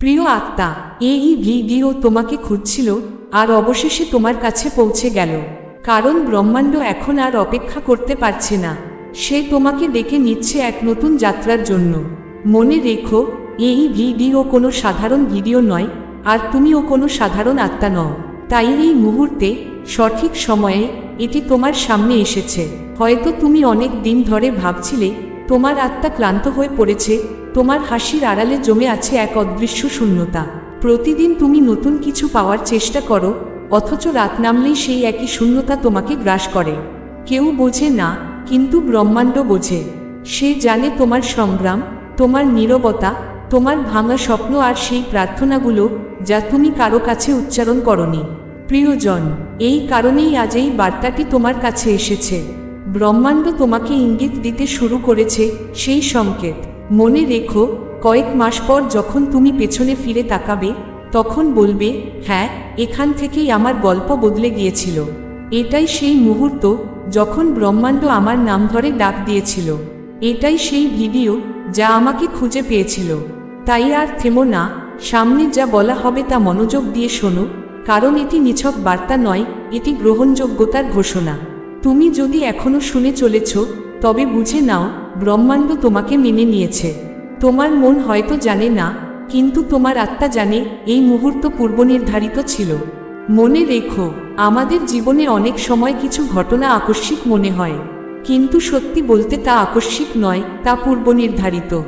প্রিয় আত্মা, এই ভিডিও তোমাকে খুঁজছিল আর অবশেষে তোমার কাছে পৌঁছে গেল। কারণ ব্রহ্মাণ্ড এখন আর অপেক্ষা করতে পারছে না। সে তোমাকে ডেকে নিচ্ছে এক নতুন যাত্রার জন্য। মনে রেখো, এই ভিডিও কোনো সাধারণ ভিডিও নয়, আর তুমিও কোনো সাধারণ আত্মা নও। তাই এই মুহূর্তে, সঠিক সময়ে, এটি তোমার সামনে এসেছে। হয়তো তুমি অনেক দিন ধরে ভাবছিলে, তোমার আত্মা ক্লান্ত হয়ে পড়েছে তোমার হাসির আড়ালে জমে আছে এক অদৃশ্য শূন্যতা। প্রতিদিন তুমি নতুন কিছু পাওয়ার চেষ্টা করো, অথচ রাত নামলেই সেই একই শূন্যতা তোমাকে গ্রাস করে। কেউ বোঝে না, কিন্তু ব্রহ্মাণ্ড বোঝে। সে জানে তোমার সংগ্রাম, তোমার নীরবতা, তোমার ভাঙা স্বপ্ন আর সেই প্রার্থনাগুলো যা তুমি কারও কাছে উচ্চারণ করনি। প্রিয়জন, এই কারণেই আজ এই বার্তাটি তোমার কাছে এসেছে। ব্রহ্মাণ্ড তোমাকে ইঙ্গিত দিতে শুরু করেছে সেই সংকেত। মনে রেখো, কয়েক মাস পর যখন তুমি পেছনে ফিরে তাকাবে, তখন বলবে হ্যাঁ এখান থেকেই আমার গল্প বদলে গিয়েছিল। এটাই সেই মুহূর্ত যখন ব্রহ্মাণ্ড আমার নাম ধরে ডাক দিয়েছিল। এটাই সেই ভিডিও যা আমাকে খুঁজে পেয়েছিল। তাই আর থেমো না, সামনে যা বলা হবে তা মনোযোগ দিয়ে শোনো, কারণ এটি নিছক বার্তা নয়, এটি গ্রহণযোগ্যতার ঘোষণা। তুমি যদি এখনও শুনে চলেছ তবে বুঝে নাও, ব্রহ্মাণ্ড তোমাকে মেনে নিয়েছে। তোমার মন হয়তো জানে না, কিন্তু তোমার আত্মা জানে, এই মুহূর্ত পূর্বনির্ধারিত ছিল। মনে রেখো, আমাদের জীবনে অনেক সময় কিছু ঘটনা আকস্মিক মনে হয়। কিন্তু সত্যি বলতে তা আকস্মিক নয়, তা পূর্বনির্ধারিত।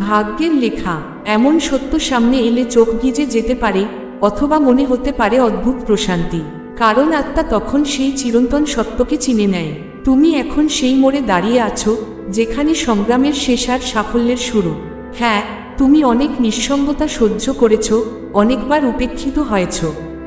ভাগ্যের লেখা, এমন সত্য সামনে এলে চোখ ভিজে যেতে পারে, অথবা মনে হতে পারে অদ্ভুত প্রশান্তি। কারণ আত্মা তখন সেই চিরন্তন সত্যকে চিনে নেয়। তুমি এখন সেই মোড়ে দাঁড়িয়ে আছো, যেখানে সংগ্রামের শেষ আর সাফল্যের শুরু। হ্যাঁ তুমি অনেক নিঃসঙ্গতা সহ্য করেছ, অনেকবার উপেক্ষিত হয়েছ।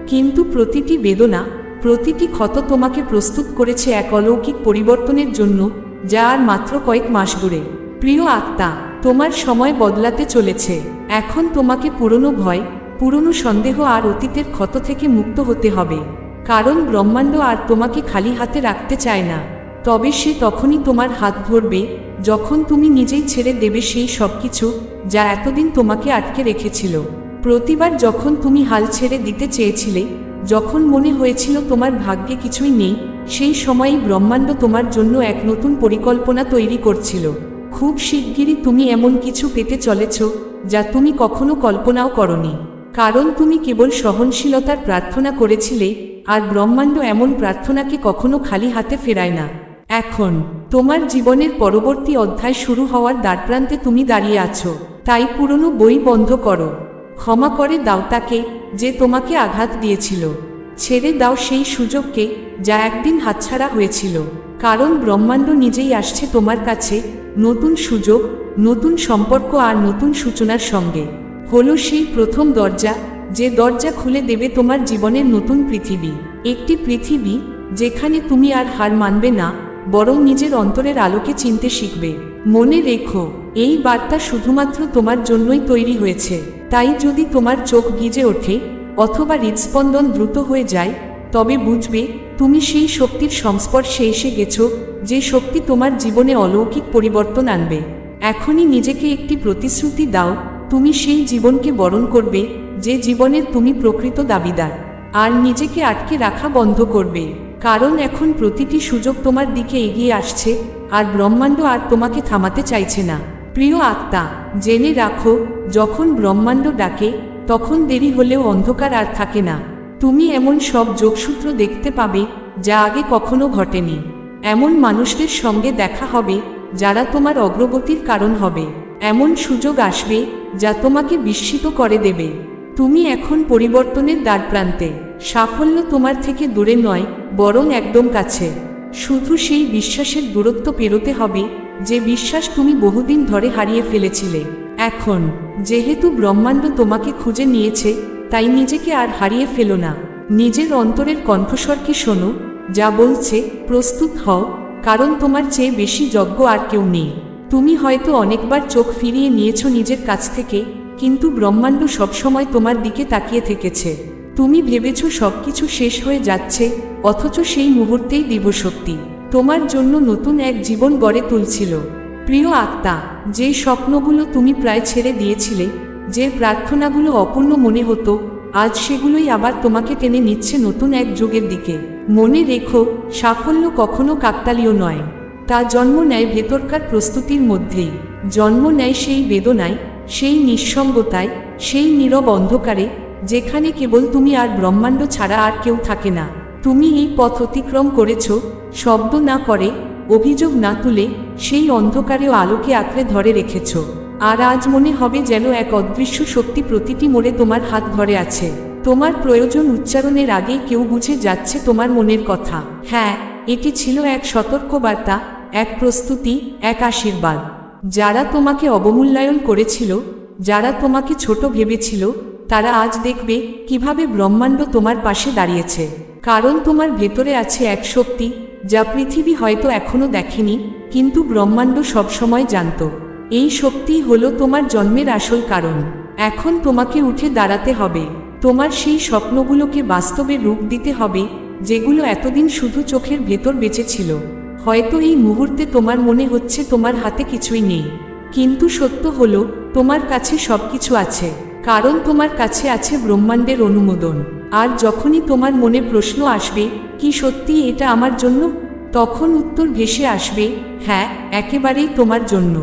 কিন্তু প্রতিটি বেদনা, প্রতিটি ক্ষত তোমাকে প্রস্তুত করেছে এক অলৌকিক পরিবর্তনের জন্য, যা আর মাত্র কয়েক মাস দূরে। প্রিয় আত্মা, তোমার সময় বদলাতে চলেছে। এখন তোমাকে পুরনো ভয়, পুরনো সন্দেহ আর অতীতের ক্ষত থেকে মুক্ত হতে হবে। কারণ ব্রহ্মাণ্ড আর তোমাকে খালি হাতে রাখতে চায় না। তবে সে তখনই তোমার হাত ধরবে, যখন তুমি নিজেই ছেড়ে দেবে সেই সব কিছু যা এতদিন তোমাকে আটকে রেখেছিল। প্রতিবার যখন তুমি হাল ছেড়ে দিতে চেয়েছিলে, যখন মনে হয়েছিল তোমার ভাগ্যে কিছুই নেই, সেই সময়ই ব্রহ্মাণ্ড তোমার জন্য এক নতুন পরিকল্পনা তৈরি করছিল। খুব শিগগিরই তুমি এমন কিছু পেতে চলেছ, যা তুমি কখনো কল্পনাও করনি। কারণ তুমি কেবল সহনশীলতার প্রার্থনা করেছিলে, আর ব্রহ্মাণ্ড এমন প্রার্থনাকে কখনো খালি হাতে ফেরায় না। এখন, তোমার জীবনের পরবর্তী অধ্যায় শুরু হওয়ার দ্বারপ্রান্তে তুমি দাঁড়িয়ে আছো, তাই পুরনো বই বন্ধ করো। ক্ষমা করে দাও তাকে যে তোমাকে আঘাত দিয়েছিল। ছেড়ে দাও সেই সুযোগকে যা একদিন হাতছাড়া হয়েছিল। কারণ ব্রহ্মাণ্ড নিজেই আসছে তোমার কাছে, নতুন সুযোগ, নতুন সম্পর্ক আর নতুন সূচনার সঙ্গে। হলো সেই প্রথম দরজা, যে দরজা খুলে দেবে তোমার জীবনের নতুন পৃথিবী। একটি পৃথিবী, যেখানে তুমি আর হার মানবে না বরং নিজের অন্তরের আলোকে চিনতে শিখবে। মনে রেখো, এই বার্তা শুধুমাত্র তোমার জন্যই তৈরি হয়েছে। তাই যদি তোমার চোখ ভিজে ওঠে, অথবা হৃদস্পন্দন দ্রুত হয়ে যায়, তবে বুঝবে তুমি সেই শক্তির সংস্পর্শে এসে গেছো, যে শক্তি তোমার জীবনে অলৌকিক পরিবর্তন আনবে। এখনই নিজেকে একটি প্রতিশ্রুতি দাও, তুমি সেই জীবনকে বরণ করবে, যে জীবনের তুমি প্রকৃত দাবিদার। আর নিজেকে আটকে রাখা বন্ধ করবে। কারণ এখন প্রতিটি সুযোগ তোমার দিকে এগিয়ে আসছে, আর ব্রহ্মাণ্ড আর তোমাকে থামাতে চাইছে না। প্রিয় আত্মা, জেনে রাখো, যখন ব্রহ্মাণ্ড ডাকে, তখন দেরি হলেও অন্ধকার আর থাকে না। তুমি এমন সব যোগসূত্র দেখতে পাবে, যা আগে কখনো ঘটেনি। এমন মানুষদের সঙ্গে দেখা হবে, যারা তোমার অগ্রগতির কারণ হবে। এমন সুযোগ আসবে, যা তোমাকে বিস্মিত করে দেবে। তুমি এখন পরিবর্তনের দ্বারপ্রান্তে। সাফল্য তোমার থেকে দূরে নয়, বরং একদম কাছে। শুধু সেই বিশ্বাসের দূরত্ব পেরোতে হবে, যে বিশ্বাস তুমি বহুদিন ধরে হারিয়ে ফেলেছিলে। এখন, যেহেতু ব্রহ্মাণ্ড তোমাকে খুঁজে নিয়েছে, তাই নিজেকে আর হারিয়ে ফেলো না। নিজের অন্তরের কণ্ঠস্বরকে শোনো, যা বলছে, প্রস্তুত হও, কারণ তোমার চেয়ে বেশি যজ্ঞ আর কেউ নেই। তুমি হয়তো অনেকবার চোখ ফিরিয়ে নিয়েছ নিজের কাছ থেকে, কিন্তু ব্রহ্মাণ্ড সবসময় তোমার দিকে তাকিয়ে থেকেছে। তুমি ভেবেছ সবকিছু শেষ হয়ে যাচ্ছে, অথচ সেই মুহূর্তেই দিবশক্তি তোমার জন্য নতুন এক জীবন গড়ে তুলছিল। প্রিয় আত্মা, যে স্বপ্নগুলো তুমি প্রায় ছেড়ে দিয়েছিলে, যে প্রার্থনাগুলো অপূর্ণ মনে হতো, আজ সেগুলোই আবার তোমাকে টেনে নিচ্ছে নতুন এক যুগের দিকে। মনে রেখো, সাফল্য কখনো কাকতালীয় নয়। তা জন্ম নেয় ভেতরকার প্রস্তুতির মধ্যেই। জন্ম নেয় সেই বেদনায়, সেই নিঃসঙ্গতায়, সেই নীরব অন্ধকারে যেখানে কেবল তুমি আর ব্রহ্মাণ্ড ছাড়া আর কেউ থাকে না। তুমি এই পথ অতিক্রম করেছ, শব্দ না করে, অভিযোগ না তুলে, সেই অন্ধকারেও আলোকে আঁকড়ে ধরে রেখেছ। আর আজ মনে হবে যেন এক অদৃশ্য শক্তি প্রতিটি মোড়ে তোমার হাত ধরে আছে। তোমার প্রয়োজন উচ্চারণের আগেই কেউ বুঝে যাচ্ছে তোমার মনের কথা। হ্যাঁ এটি ছিল এক সতর্কবার্তা, এক প্রস্তুতি, এক আশীর্বাদ। যারা তোমাকে অবমূল্যায়ন করেছিল, যারা তোমাকে ছোট ভেবেছিল তারা আজ দেখবে কীভাবে ব্রহ্মাণ্ড তোমার পাশে দাঁড়িয়েছে। কারণ তোমার ভেতরে আছে এক শক্তি, যা পৃথিবী হয়তো এখনও দেখেনি, কিন্তু ব্রহ্মাণ্ড সবসময় জানত। এই শক্তিই হলো তোমার জন্মের আসল কারণ। এখন তোমাকে উঠে দাঁড়াতে হবে। তোমার সেই স্বপ্নগুলোকে বাস্তবে রূপ দিতে হবে, যেগুলো এতদিন শুধু চোখের ভেতর বেঁচে ছিল। হয়তো এই মুহূর্তে তোমার মনে হচ্ছে তোমার হাতে কিছুই নেই। কিন্তু সত্য হলো, তোমার কাছে সবকিছু আছে। কারণ তোমার কাছে আছে ব্রহ্মাণ্ডের অনুমোদন। আর যখনই তোমার মনে প্রশ্ন আসবে, কি সত্যি এটা আমার জন্য? তখন উত্তর ভেসে আসবে হ্যাঁ একেবারেই তোমার জন্য।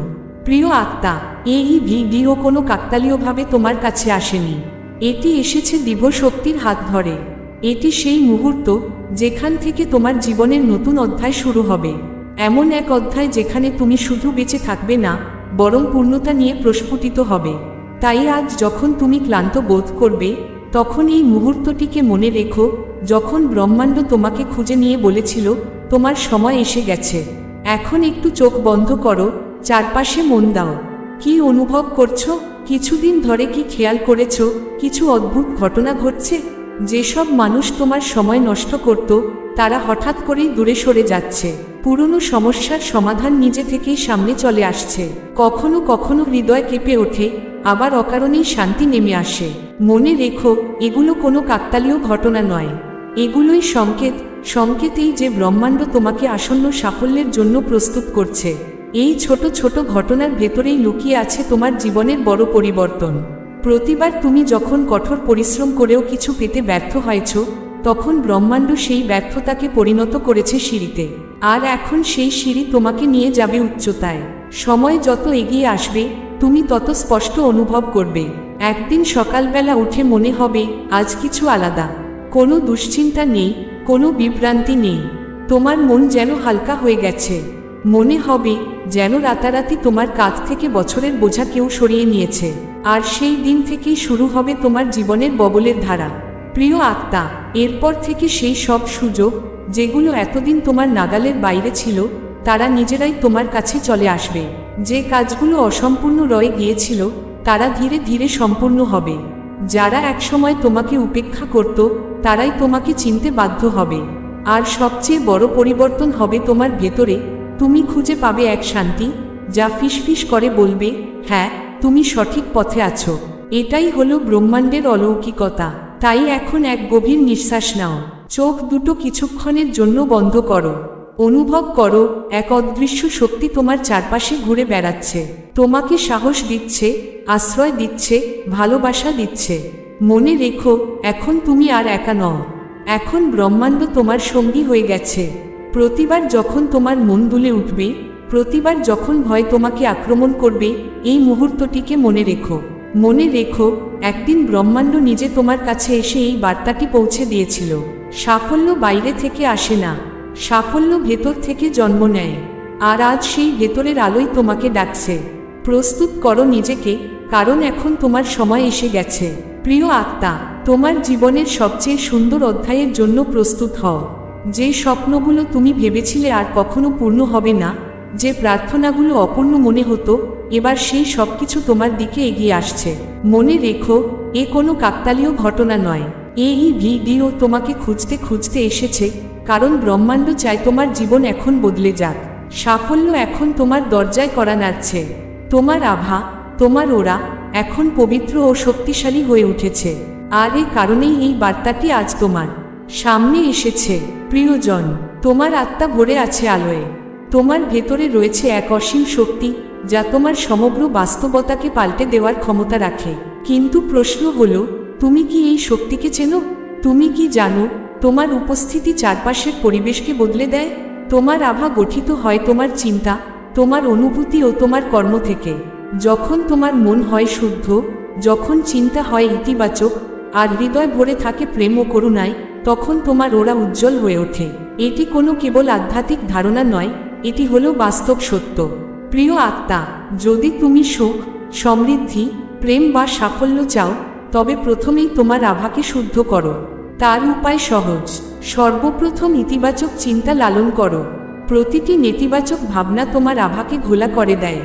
প্রিয় আত্মা, এই ভিডিও কোনো কাকতালীয়ভাবে তোমার কাছে আসেনি। এটি এসেছে দিবশক্তির হাত ধরে। এটি সেই মুহূর্ত যেখান থেকে তোমার জীবনের নতুন অধ্যায় শুরু হবে। এমন এক অধ্যায় যেখানে তুমি শুধু বেঁচে থাকবে না, বরং পূর্ণতা নিয়ে প্রস্ফুটিত হবে। তাই আজ যখন তুমি ক্লান্ত বোধ করবে, তখন এই মুহূর্তটিকে মনে রেখো, যখন ব্রহ্মাণ্ড তোমাকে খুঁজে নিয়ে বলেছিল, তোমার সময় এসে গেছে। এখন একটু চোখ বন্ধ করো, চারপাশে মন দাও। কি অনুভব করছ? কিছুদিন ধরে কি খেয়াল করেছ? কিছু অদ্ভুত ঘটনা ঘটছে? যেসব মানুষ তোমার সময় নষ্ট করত, তারা হঠাৎ করেই দূরে সরে যাচ্ছে। পুরনো সমস্যার সমাধান নিজে থেকেই সামনে চলে আসছে। কখনো কখনো হৃদয় কেঁপে ওঠে আবার অকারণেই শান্তি নেমে আসে। মনে রেখো, এগুলো কোনো কাকতালীয় ঘটনা নয়। এগুলোই সংকেত, সংকেতেই যে ব্রহ্মাণ্ড তোমাকে আসন্ন সাফল্যের জন্য প্রস্তুত করছে। এই ছোট ছোট ঘটনার ভেতরেই লুকিয়ে আছে তোমার জীবনের বড় পরিবর্তন। প্রতিবার তুমি যখন কঠোর পরিশ্রম করেও কিছু পেতে ব্যর্থ হয়েছ, তখন ব্রহ্মাণ্ড সেই ব্যর্থতাকে পরিণত করেছে সিঁড়িতে। আর এখন সেই সিঁড়ি তোমাকে নিয়ে যাবে উচ্চতায়। সময় যত এগিয়ে আসবে তুমি তত স্পষ্ট অনুভব করবে। একদিন সকালবেলা উঠে মনে হবে, আজ কিছু আলাদা। কোনো দুশ্চিন্তা নেই, কোনো বিভ্রান্তি নেই। তোমার মন যেন হালকা হয়ে গেছে। মনে হবে, যেন রাতারাতি তোমার কাঁধ থেকে বছরের বোঝা কেউ সরিয়ে নিয়েছে। আর সেই দিন থেকেই শুরু হবে তোমার জীবনের ববলের ধারা। প্রিয় আত্মা, এরপর থেকে সেই সব সুযোগ, যেগুলো এতদিন তোমার নাগালের বাইরে ছিল তারা নিজেরাই তোমার কাছে চলে আসবে। যে কাজগুলো অসম্পূর্ণ রয়ে গিয়েছিল, তারা ধীরে ধীরে সম্পূর্ণ হবে। যারা একসময় তোমাকে উপেক্ষা করত, তারাই তোমাকে চিনতে বাধ্য হবে। আর সবচেয়ে বড় পরিবর্তন হবে তোমার ভেতরে, তুমি খুঁজে পাবে এক শান্তি, যা ফিসফিস করে বলবে হ্যাঁ তুমি সঠিক পথে আছো। এটাই হলো ব্রহ্মাণ্ডের অলৌকিকতা। তাই এখন এক গভীর নিঃশ্বাস নাও। চোখ দুটো কিছুক্ষণের জন্য বন্ধ করো। অনুভব করো, এক অদৃশ্য শক্তি তোমার চারপাশে ঘুরে বেড়াচ্ছে। তোমাকে সাহস দিচ্ছে, আশ্রয় দিচ্ছে, ভালোবাসা দিচ্ছে। মনে রেখো, এখন তুমি আর একা নও। এখন ব্রহ্মাণ্ড তোমার সঙ্গী হয়ে গেছে। প্রতিবার যখন তোমার মন দুলে উঠবে, প্রতিবার যখন ভয় তোমাকে আক্রমণ করবে, এই মুহূর্তটিকে মনে রেখো। মনে রেখো, একদিন ব্রহ্মাণ্ড নিজে তোমার কাছে এসে এই বার্তাটি পৌঁছে দিয়েছিল। সাফল্য বাইরে থেকে আসে না। সাফল্য ভেতর থেকে জন্ম নেয়। আর আজ সেই ভেতরের আলোই তোমাকে ডাকছে। প্রস্তুত করো নিজেকে, কারণ এখন তোমার সময় এসে গেছে। প্রিয় আত্মা, তোমার জীবনের সবচেয়ে সুন্দর অধ্যায়ের জন্য প্রস্তুত হও। যে স্বপ্নগুলো তুমি ভেবেছিলে আর কখনো পূর্ণ হবে না, যে প্রার্থনাগুলো অপূর্ণ মনে হতো, এবার সেই সব কিছু তোমার দিকে এগিয়ে আসছে। মনে রেখো, এ কোনো কাকতালীয় ঘটনা নয়। এই ভিডিও তোমাকে খুঁজতে খুঁজতে এসেছে কারণ ব্রহ্মাণ্ড চায় তোমার জীবন এখন বদলে যাক। সাফল্য এখন তোমার দরজায় করা নাড়ছে। তোমার আভা, তোমার ওরা এখন পবিত্র ও শক্তিশালী হয়ে উঠেছে। আর এই কারণেই এই বার্তাটি আজ তোমার সামনে এসেছে। প্রিয়জন, তোমার আত্মা ভরে আছে আলোয়। তোমার ভেতরে রয়েছে এক অসীম শক্তি যা তোমার সমগ্র বাস্তবতাকে পাল্টে দেওয়ার ক্ষমতা রাখে। কিন্তু প্রশ্ন হলো, তুমি কি এই শক্তিকে চেনো? তুমি কি জানো তোমার উপস্থিতি চারপাশের পরিবেশকে বদলে দেয়? তোমার আভা গঠিত হয় তোমার চিন্তা, তোমার অনুভূতি ও তোমার কর্ম থেকে। যখন তোমার মন হয় শুদ্ধ, যখন চিন্তা হয় ইতিবাচক, আর হৃদয় ভরে থাকে প্রেম ও করুণায়, তখন তোমার ওরা উজ্জ্বল হয়ে ওঠে। এটি কোনো কেবল আধ্যাত্মিক ধারণা নয়, এটি হলো বাস্তব সত্য। প্রিয় আত্মা, যদি তুমি সুখ, সমৃদ্ধি, প্রেম বা সাফল্য চাও, তবে প্রথমেই তোমার আভাকে শুদ্ধ করো। তার উপায় সহজ। সর্বপ্রথম ইতিবাচক চিন্তা লালন করো। প্রতিটি নেতিবাচক ভাবনা তোমার আভাকে ঘোলা করে দেয়।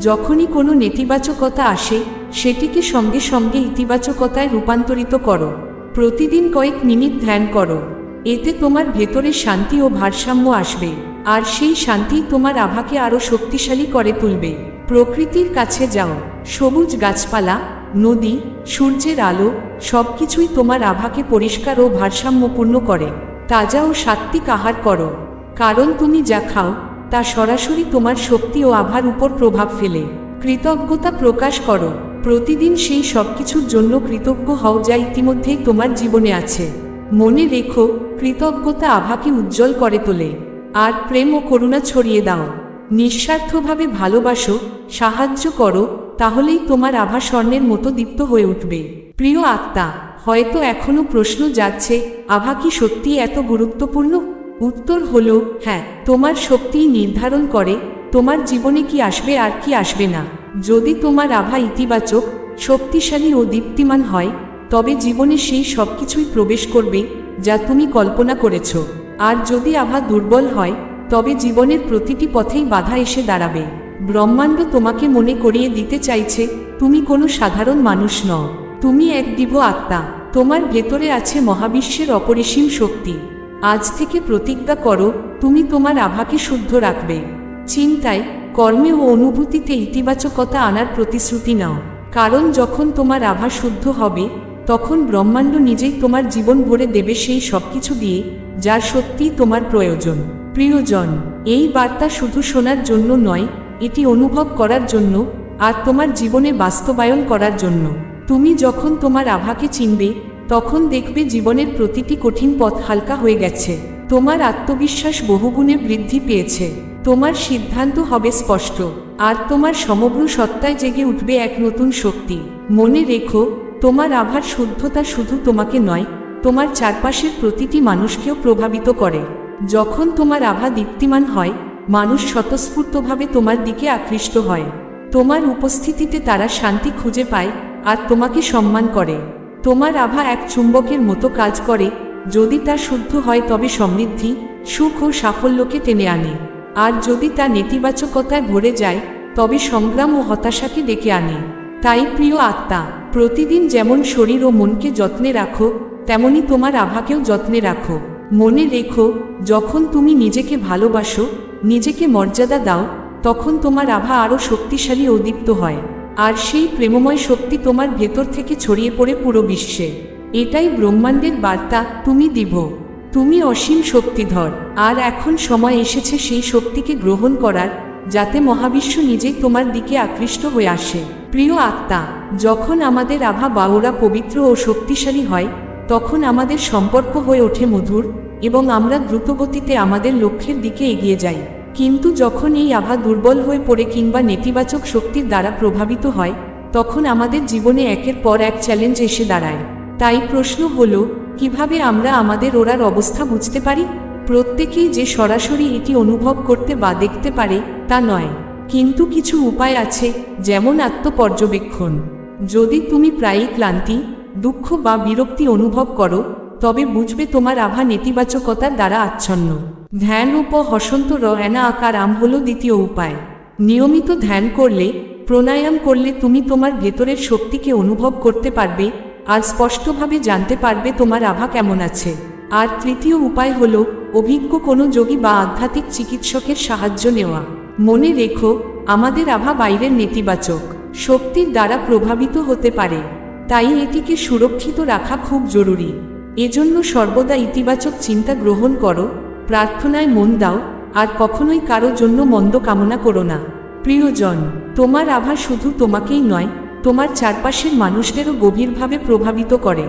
যখনই কোনো নেতিবাচকতা আসে, সেটিকে সঙ্গে সঙ্গে ইতিবাচকতায় রূপান্তরিত করো। প্রতিদিন কয়েক মিনিট ধ্যান করো। এতে তোমার ভেতরে শান্তি ও ভারসাম্য আসবে। আর সেই শান্তি তোমার আভাকে আরও শক্তিশালী করে তুলবে। প্রকৃতির কাছে যাও। সবুজ গাছপালা নদী, সূর্যের আলো সবকিছুই তোমার আভাকে পরিষ্কার ও ভারসাম্যপূর্ণ করে। তাজা ও সাত্ত্বিক আহার করো। কারণ তুমি যা খাও, তা সরাসরি তোমার শক্তি ও আভার উপর প্রভাব ফেলে। কৃতজ্ঞতা প্রকাশ করো। প্রতিদিন সেই সবকিছুর জন্য কৃতজ্ঞ হও যা ইতিমধ্যেই তোমার জীবনে আছে। মনে রেখো, কৃতজ্ঞতা আভাকে উজ্জ্বল করে তোলে। আর প্রেম ও করুণা ছড়িয়ে দাও। নিঃস্বার্থভাবে ভালোবাসো, সাহায্য করো তাহলেই তোমার আভা স্বর্ণের মতো দীপ্ত হয়ে উঠবে। প্রিয় আত্মা, হয়তো এখনও প্রশ্ন যাচ্ছে আভা কি সত্যি এত গুরুত্বপূর্ণ? উত্তর হলো হ্যাঁ তোমার শক্তিই নির্ধারণ করে, তোমার জীবনে কি আসবে আর কি আসবে না। যদি তোমার আভা ইতিবাচক, শক্তিশালী ও দীপ্তিমান হয়, তবে জীবনে সেই সব কিছুই প্রবেশ করবে, যা তুমি কল্পনা করেছ। আর যদি আভা দুর্বল হয়, তবে জীবনের প্রতিটি পথেই বাধা এসে দাঁড়াবে। ব্রহ্মাণ্ড তোমাকে মনে করিয়ে দিতে চাইছে, তুমি কোনো সাধারণ মানুষ নও। তুমি এক দিব্য আত্মা, তোমার ভেতরে আছে মহাবিশ্বের অপরিসীম শক্তি। আজ থেকে প্রতিজ্ঞা করো, তুমি তোমার আভাকে শুদ্ধ রাখবে। চিন্তায়, কর্মে ও অনুভূতিতে ইতিবাচকতা আনার প্রতিশ্রুতি নাও। কারণ যখন তোমার আভা শুদ্ধ হবে, তখন ব্রহ্মাণ্ড নিজেই তোমার জীবন ভরে দেবে সেই সব কিছু দিয়ে, যার সত্যিই তোমার প্রয়োজন। প্রিয়জন, এই বার্তা শুধু শোনার জন্য নয় এটি অনুভব করার জন্য আর তোমার জীবনে বাস্তবায়ন করার জন্য। তুমি যখন তোমার আভাকে চিনবে, তখন দেখবে জীবনের প্রতিটি কঠিন পথ হালকা হয়ে গেছে। তোমার আত্মবিশ্বাস বহুগুণে বৃদ্ধি পেয়েছে। তোমার সিদ্ধান্ত হবে স্পষ্ট। আর তোমার সমগ্র সত্তায় জেগে উঠবে এক নতুন শক্তি। মনে রেখো, তোমার আভার শুদ্ধতা শুধু তোমাকে নয়, তোমার চারপাশের প্রতিটি মানুষকেও প্রভাবিত করে। যখন তোমার আভা দীপ্তিমান হয় মানুষ স্বতঃস্ফূর্তভাবে তোমার দিকে আকৃষ্ট হয়। তোমার উপস্থিতিতে তারা শান্তি খুঁজে পায় আর তোমাকে সম্মান করে। তোমার আভা এক চুম্বকের মতো কাজ করে, যদি তা শুদ্ধ হয় তবে সমৃদ্ধি, সুখ ও সাফল্যকে টেনে আনে। আর যদি তা নেতিবাচকতায় ভরে যায়, তবে সংগ্রাম ও হতাশাকে ডেকে আনে। তাই প্রিয় আত্মা, প্রতিদিন যেমন শরীর ও মনকে যত্নে রাখো, তেমনি তোমার আভাকেও যত্নে রাখো। মনে রেখো, যখন তুমি নিজেকে ভালোবাসো নিজেকে মর্যাদা দাও, তখন তোমার আভা আরও শক্তিশালী ও দীপ্ত হয়। আর সেই প্রেমময় শক্তি তোমার ভেতর থেকে ছড়িয়ে পড়ে পুরো বিশ্বে। এটাই ব্রহ্মাণ্ডের বার্তা, তুমি দিব তুমি অসীম শক্তিধর। আর এখন সময় এসেছে সেই শক্তিকে গ্রহণ করার, যাতে মহাবিশ্ব নিজেই তোমার দিকে আকৃষ্ট হয়ে আসে। প্রিয় আত্মা, যখন আমাদের আভা বাউরা পবিত্র ও শক্তিশালী হয়, তখন আমাদের সম্পর্ক হয়ে ওঠে মধুর এবং আমরা দ্রুতগতিতে আমাদের লক্ষ্যের দিকে এগিয়ে যাই। কিন্তু যখন এই আভা দুর্বল হয়ে পড়ে কিংবা নেতিবাচক শক্তির দ্বারা প্রভাবিত হয়, তখন আমাদের জীবনে একের পর এক চ্যালেঞ্জ এসে দাঁড়ায়। তাই প্রশ্ন হলো, কীভাবে আমরা আমাদের ওরার অবস্থা বুঝতে পারি? প্রত্যেকেই যে সরাসরি এটি অনুভব করতে বা দেখতে পারে, তা নয়। কিন্তু কিছু উপায় আছে, যেমন আত্মপর্যবেক্ষণ। যদি তুমি প্রায়ই ক্লান্তি, দুঃখ বা বিরক্তি অনুভব করো তবে বুঝবে তোমার আভা নেতিবাচকতার দ্বারা আচ্ছন্ন। ধ্যান উপ হসন্ত রয়না আকার আম হল দ্বিতীয় উপায়। নিয়মিত ধ্যান করলে, প্রাণায়াম করলে তুমি তোমার ভেতরের শক্তিকে অনুভব করতে পারবে, আর স্পষ্টভাবে জানতে পারবে তোমার আভা কেমন আছে। আর তৃতীয় উপায় হল, অভিজ্ঞ কোনো যোগী বা আধ্যাত্মিক চিকিৎসকের সাহায্য নেওয়া। মনে রেখো, আমাদের আভা বাইরের নেতিবাচক, শক্তির দ্বারা প্রভাবিত হতে পারে। তাই এটিকে সুরক্ষিত রাখা খুব জরুরি। এজন্য সর্বদা ইতিবাচক চিন্তা গ্রহণ করো, প্রার্থনায় মন দাও, আর কখনোই কারও জন্য মন্দ কামনা করো না। প্রিয়জন, তোমার আভা শুধু তোমাকেই নয়, তোমার চারপাশের মানুষদেরও গভীরভাবে প্রভাবিত করে।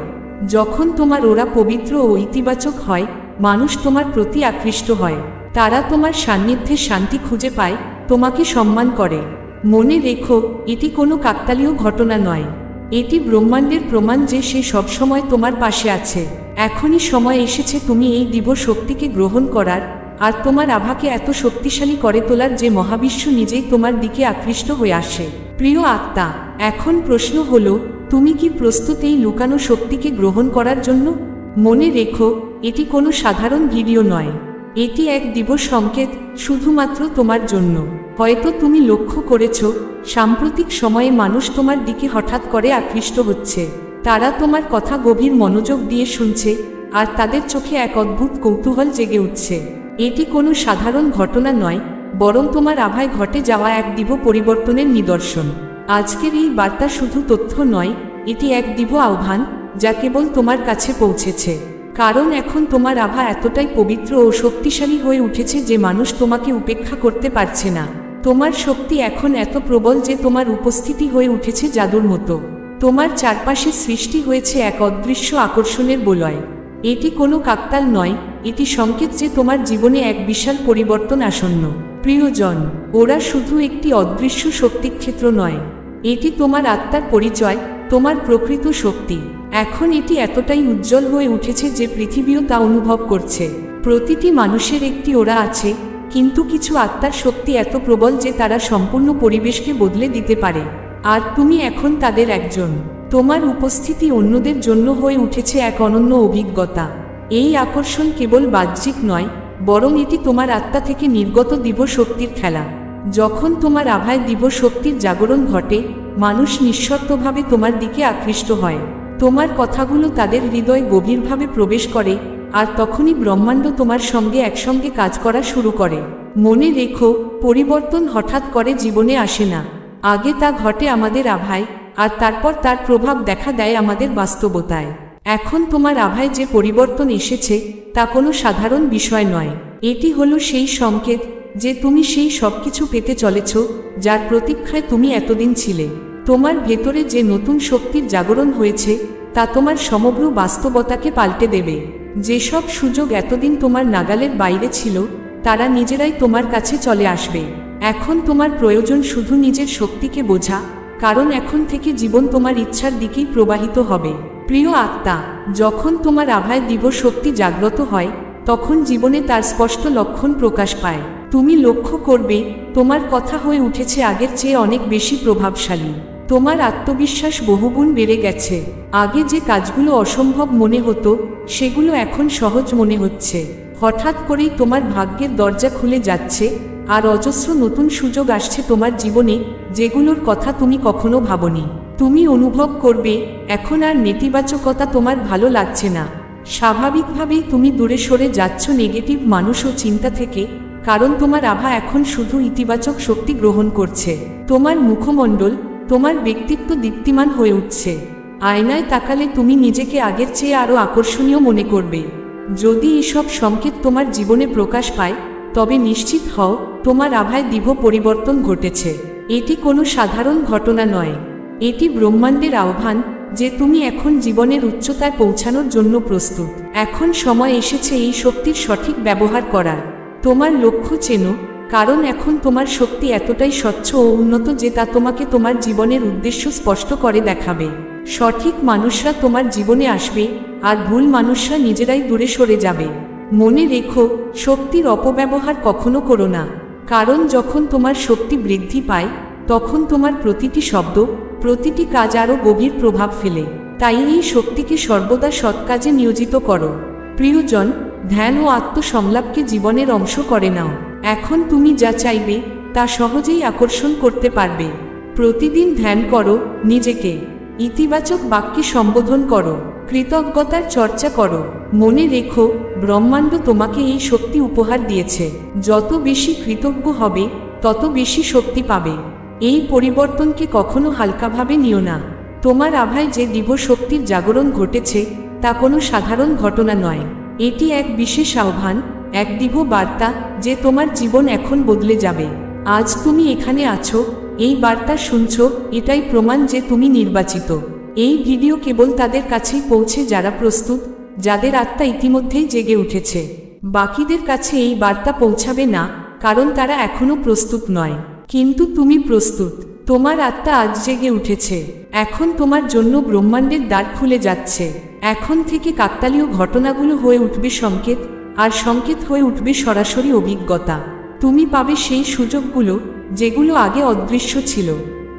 যখন তোমার ওরা পবিত্র ও ইতিবাচক হয়, মানুষ তোমার প্রতি আকৃষ্ট হয়। তারা তোমার সান্নিধ্যে শান্তি খুঁজে পায়, তোমাকে সম্মান করে। মনে রেখো, এটি কোনো কাকতালীয় ঘটনা নয়। এটি ব্রহ্মাণ্ডের প্রমাণ যে সে সবসময় তোমার পাশে আছে। এখনই সময় এসেছে তুমি এই দিব্য শক্তিকে গ্রহণ করার, আর তোমার আভাকে এত শক্তিশালী করে তোলার যে মহাবিশ্ব নিজেই তোমার দিকে আকৃষ্ট হয়ে আসে। প্রিয় আত্মা, এখন প্রশ্ন হল, তুমি কি প্রস্তুত এই লুকানো শক্তিকে গ্রহণ করার জন্য? মনে রেখো, এটি কোনো সাধারণ ভিডিও নয়। এটি এক দিবস সংকেত, শুধুমাত্র তোমার জন্য। হয়তো তুমি লক্ষ্য করেছ, সাম্প্রতিক সময়ে মানুষ তোমার দিকে হঠাৎ করে আকৃষ্ট হচ্ছে। তারা তোমার কথা গভীর মনোযোগ দিয়ে শুনছে, আর তাদের চোখে এক অদ্ভুত কৌতূহল জেগে উঠছে। এটি কোনো সাধারণ ঘটনা নয়, বরং তোমার আভায় ঘটে যাওয়া এক দিব পরিবর্তনের নিদর্শন। আজকের এই বার্তা শুধু তথ্য নয়, এটি এক দিব আহ্বান, যা কেবল তোমার কাছে পৌঁছেছে। কারণ এখন তোমার আভা এতটাই পবিত্র ও শক্তিশালী হয়ে উঠেছে যে মানুষ তোমাকে উপেক্ষা করতে পারছে না। তোমার শক্তি এখন এত প্রবল যে তোমার উপস্থিতি হয়ে উঠেছে জাদুর মতো। তোমার চারপাশে সৃষ্টি হয়েছে এক অদৃশ্য আকর্ষণের বলয়। এটি কোনো কাকতাল নয়, এটি সংকেত যে তোমার জীবনে এক বিশাল পরিবর্তন আসন্ন। প্রিয়জন, ওরা শুধু একটি অদৃশ্য শক্তিক্ষেত্র নয়। এটি তোমার আত্মার পরিচয়, তোমার প্রকৃত শক্তি। এখন এটি এতটাই উজ্জ্বল হয়ে উঠেছে যে পৃথিবীও তা অনুভব করছে। প্রতিটি মানুষের একটি ওরা আছে কিন্তু কিছু আত্মার শক্তি এত প্রবল যে তারা সম্পূর্ণ পরিবেশকে বদলে দিতে পারে। আর তুমি এখন তাদের একজন। তোমার উপস্থিতি অন্যদের জন্য হয়ে উঠেছে এক অনন্য অভিজ্ঞতা। এই আকর্ষণ কেবল বাহ্যিক নয়, বরং এটি তোমার আত্মা থেকে নির্গত দিব শক্তির খেলা। যখন তোমার আভায় দিব শক্তির জাগরণ ঘটে, মানুষ নিঃশর্তভাবে তোমার দিকে আকৃষ্ট হয়। তোমার কথাগুলো তাদের হৃদয় গভীরভাবে প্রবেশ করে আর তখনই ব্রহ্মাণ্ড তোমার সঙ্গে একসঙ্গে কাজ করা শুরু করে। মনে রেখো, পরিবর্তন হঠাৎ করে জীবনে আসে না। আগে তা ঘটে আমাদের আভায়, আর তারপর তার প্রভাব দেখা দেয় আমাদের বাস্তবতায়। এখন তোমার আভায় যে পরিবর্তন এসেছে, তা কোনো সাধারণ বিষয় নয়। এটি হলো সেই সংকেত যে তুমি সেই সব কিছু পেতে চলেছ, যার প্রতীক্ষায় তুমি এতদিন ছিলে। তোমার ভেতরে যে নতুন শক্তির জাগরণ হয়েছে, তা তোমার সমগ্র বাস্তবতাকে পাল্টে দেবে। যেসব সুযোগ এতদিন তোমার নাগালের বাইরে ছিল, তারা নিজেরাই তোমার কাছে চলে আসবে। এখন তোমার প্রয়োজন শুধু নিজের শক্তিকে বোঝা, কারণ এখন থেকে জীবন তোমার ইচ্ছার দিকেই প্রবাহিত হবে। প্রিয় আত্মা, যখন তোমার আভায় দিব শক্তি জাগ্রত হয়, তখন জীবনে তার স্পষ্ট লক্ষণ প্রকাশ পায়। তুমি লক্ষ্য করবে, তোমার কথা হয়ে উঠেছে আগের চেয়ে অনেক বেশি প্রভাবশালী। তোমার আত্মবিশ্বাস বহুগুণ বেড়ে গেছে। আগে যে কাজগুলো অসম্ভব মনে হতো, সেগুলো এখন সহজ মনে হচ্ছে। হঠাৎ করেই তোমার ভাগ্যের দরজা খুলে যাচ্ছে, আর অজস্র নতুন সুযোগ আসছে তোমার জীবনে, যেগুলোর কথা তুমি কখনো ভাবনি। তুমি অনুভব করবে, এখন আর নেতিবাচকতা তোমার ভালো লাগছে না। স্বাভাবিকভাবেই তুমি দূরে সরে যাচ্ছ নেগেটিভ মানুষ ও চিন্তা থেকে, কারণ তোমার আভা এখন শুধু ইতিবাচক শক্তি গ্রহণ করছে। তোমার মুখমণ্ডল তোমার ব্যক্তিত্ব দীপ্তিমান হয়ে উঠছে। আয়নায় তাকালে তুমি নিজেকে আগের চেয়ে আরও আকর্ষণীয় মনে করবে। যদি এসব সংকেত তোমার জীবনে প্রকাশ পায়, তবে নিশ্চিত হও, তোমার আভায় দীর্ঘ পরিবর্তন ঘটেছে। এটি কোনো সাধারণ ঘটনা নয়। এটি ব্রহ্মাণ্ডের আহ্বান যে তুমি এখন জীবনের উচ্চতায় পৌঁছানোর জন্য প্রস্তুত। এখন সময় এসেছে এই শক্তির সঠিক ব্যবহার করার। তোমার লক্ষ্য চেনো কারণ এখন তোমার শক্তি এতটাই স্বচ্ছ ও উন্নত যে তা তোমাকে তোমার জীবনের উদ্দেশ্য স্পষ্ট করে দেখাবে। সঠিক মানুষরা তোমার জীবনে আসবে, আর ভুল মানুষরা নিজেরাই দূরে সরে যাবে। মনে রেখো, শক্তির অপব্যবহার কখনো করো না। কারণ যখন তোমার শক্তি বৃদ্ধি পায়, তখন তোমার প্রতিটি শব্দ, প্রতিটি কাজ আরও গভীর প্রভাব ফেলে। তাই এই শক্তিকে সর্বদা সৎ কাজে নিয়োজিত করো। প্রিয়জন, ধ্যান ও আত্মসংলাপকে জীবনের অংশ করে নাও। এখন তুমি যা চাইবে, তা সহজেই আকর্ষণ করতে পারবে। প্রতিদিন ধ্যান করো, নিজেকে। ইতিবাচক বাক্যে সম্বোধন করো, কৃতজ্ঞতার চর্চা করো। মনে রেখো, ব্রহ্মাণ্ড তোমাকে এই শক্তি উপহার দিয়েছে। যত বেশি কৃতজ্ঞ হবে, তত বেশি শক্তি পাবে। এই পরিবর্তনকে কখনো হালকাভাবে নিও না। তোমার আভায় যে দিব শক্তির জাগরণ ঘটেছে, তা কোনো সাধারণ ঘটনা নয়। এটি এক বিশেষ আহ্বান এক দিভ বার্তা যে তোমার জীবন এখন বদলে যাবে। আজ তুমি এখানে আছো, এই বার্তা শুনছ, এটাই প্রমাণ যে তুমি নির্বাচিত। এই ভিডিও কেবল তাদের কাছেই পৌঁছে যারা প্রস্তুত, যাদের আত্মা ইতিমধ্যেই জেগে উঠেছে। বাকিদের কাছে এই বার্তা পৌঁছাবে না, কারণ তারা এখনও প্রস্তুত নয়। কিন্তু তুমি প্রস্তুত, তোমার আত্মা আজ জেগে উঠেছে। এখন তোমার জন্য ব্রহ্মাণ্ডের দ্বার খুলে যাচ্ছে। এখন থেকে কাকতালীয় ঘটনাগুলো হয়ে উঠবে সংকেত আর সংকেত হয়ে উঠবে সরাসরি অভিজ্ঞতা। তুমি পাবে সেই সুযোগগুলো, যেগুলো আগে অদৃশ্য ছিল।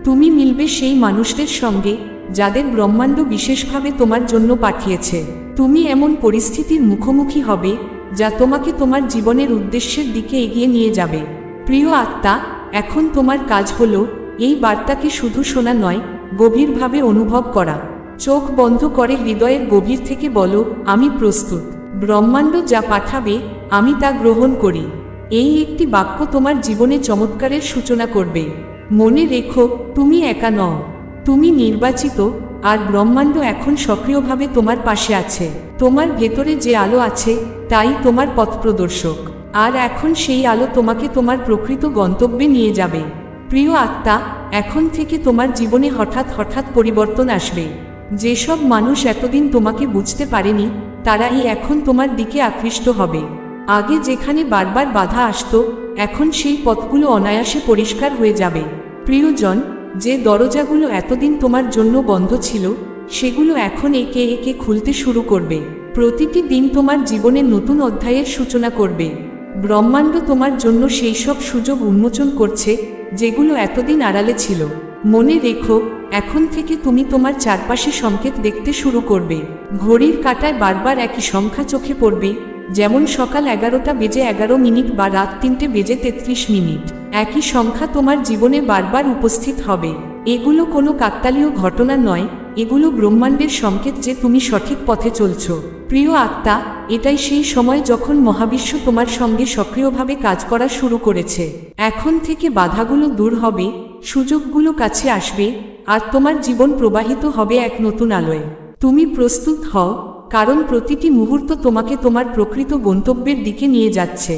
তুমি মিলবে সেই মানুষদের সঙ্গে, যাদের ব্রহ্মাণ্ড বিশেষভাবে তোমার জন্য পাঠিয়েছে। তুমি এমন পরিস্থিতির মুখোমুখি হবে, যা তোমাকে তোমার জীবনের উদ্দেশ্যের দিকে এগিয়ে নিয়ে যাবে। প্রিয় আত্মা, এখন তোমার কাজ হলো, এই বার্তাকে শুধু শোনা নয়, গভীরভাবে অনুভব করা। চোখ বন্ধ করে হৃদয়ের গভীর থেকে বলো, আমি প্রস্তুত। ব্রহ্মাণ্ড যা পাঠাবে, আমি তা গ্রহণ করি। এই একটি বাক্য তোমার জীবনে চমৎকারের সূচনা করবে। মনে রেখো, তুমি একা নও। তুমি নির্বাচিত, আর ব্রহ্মাণ্ড এখন সক্রিয়ভাবে তোমার পাশে আছে। তোমার ভেতরে যে আলো আছে, তাই তোমার পথপ্রদর্শক আর এখন সেই আলো তোমাকে তোমার প্রকৃত গন্তব্যে নিয়ে যাবে। প্রিয় আত্মা, এখন থেকে তোমার জীবনে হঠাৎ হঠাৎ পরিবর্তন আসবে। যেসব মানুষ এতদিন তোমাকে বুঝতে পারেনি, তারাই এখন তোমার দিকে আকৃষ্ট হবে। আগে যেখানে বারবার বাধা আসত, এখন সেই পথগুলো অনায়াসে পরিষ্কার হয়ে যাবে। প্রিয়জন, যে দরজাগুলো এতদিন তোমার জন্য বন্ধ ছিল, সেগুলো এখন একে একে খুলতে শুরু করবে। প্রতিটি দিন তোমার জীবনের নতুন অধ্যায়ের সূচনা করবে। ব্রহ্মাণ্ড তোমার জন্য সেই সব সুযোগ উন্মোচন করছে, যেগুলো এতদিন আড়ালে ছিল। মনে রেখো, এখন থেকে তুমি তোমার চারপাশে সংকেত দেখতে শুরু করবে। ঘড়ির কাঁটায় বারবার একই সংখ্যা চোখে পড়বে, যেমন সকাল এগারোটা বেজে এগারো মিনিট বা রাত তিনটে বেজে তেত্রিশ মিনিট। একই সংখ্যা তোমার জীবনে বারবার উপস্থিত হবে। এগুলো কোনো কাকতালীয় ঘটনা নয়, এগুলো ব্রহ্মাণ্ডের সংকেত যে তুমি সঠিক পথে চলছ। প্রিয় আত্মা, এটাই সেই সময় যখন মহাবিশ্ব তোমার সঙ্গে সক্রিয়ভাবে কাজ করা শুরু করেছে। এখন থেকে বাধাগুলো দূর হবে সুযোগগুলো কাছে আসবে, আর তোমার জীবন প্রবাহিত হবে এক নতুন আলোয়। তুমি প্রস্তুত হও, কারণ প্রতিটি মুহূর্ত তোমাকে তোমার প্রকৃত গন্তব্যের দিকে নিয়ে যাচ্ছে।